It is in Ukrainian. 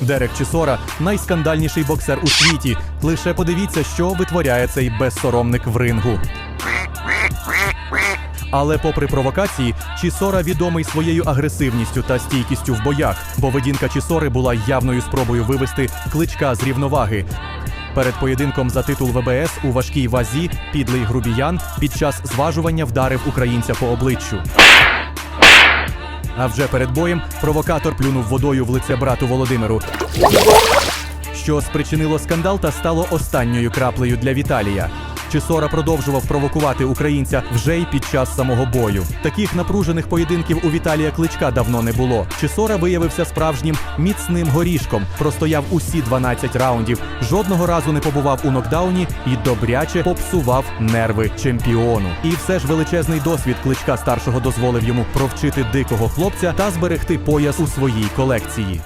Дерек Чісора найскандальніший боксер у світі. Лише подивіться, що витворяє цей безсоромник в рингу. Але попри провокації, Чісора відомий своєю агресивністю та стійкістю в боях. Поведінка Чісори була явною спробою вивести кличка з рівноваги. Перед поєдинком за титул ВБС у важкій вазі підлий грубіян під час зважування вдарив українця по обличчю. А вже перед боєм провокатор плюнув водою в лице брату Володимиру, що спричинило скандал та стало останньою краплею для Віталія. Чисора продовжував провокувати українця вже й під час самого бою. Таких напружених поєдинків у Віталія Кличка давно не було. Чисора виявився справжнім міцним горішком, простояв усі 12 раундів, жодного разу не побував у нокдауні і добряче попсував нерви чемпіону. І все ж величезний досвід кличка старшого дозволив йому провчити дикого хлопця та зберегти пояс у своїй колекції.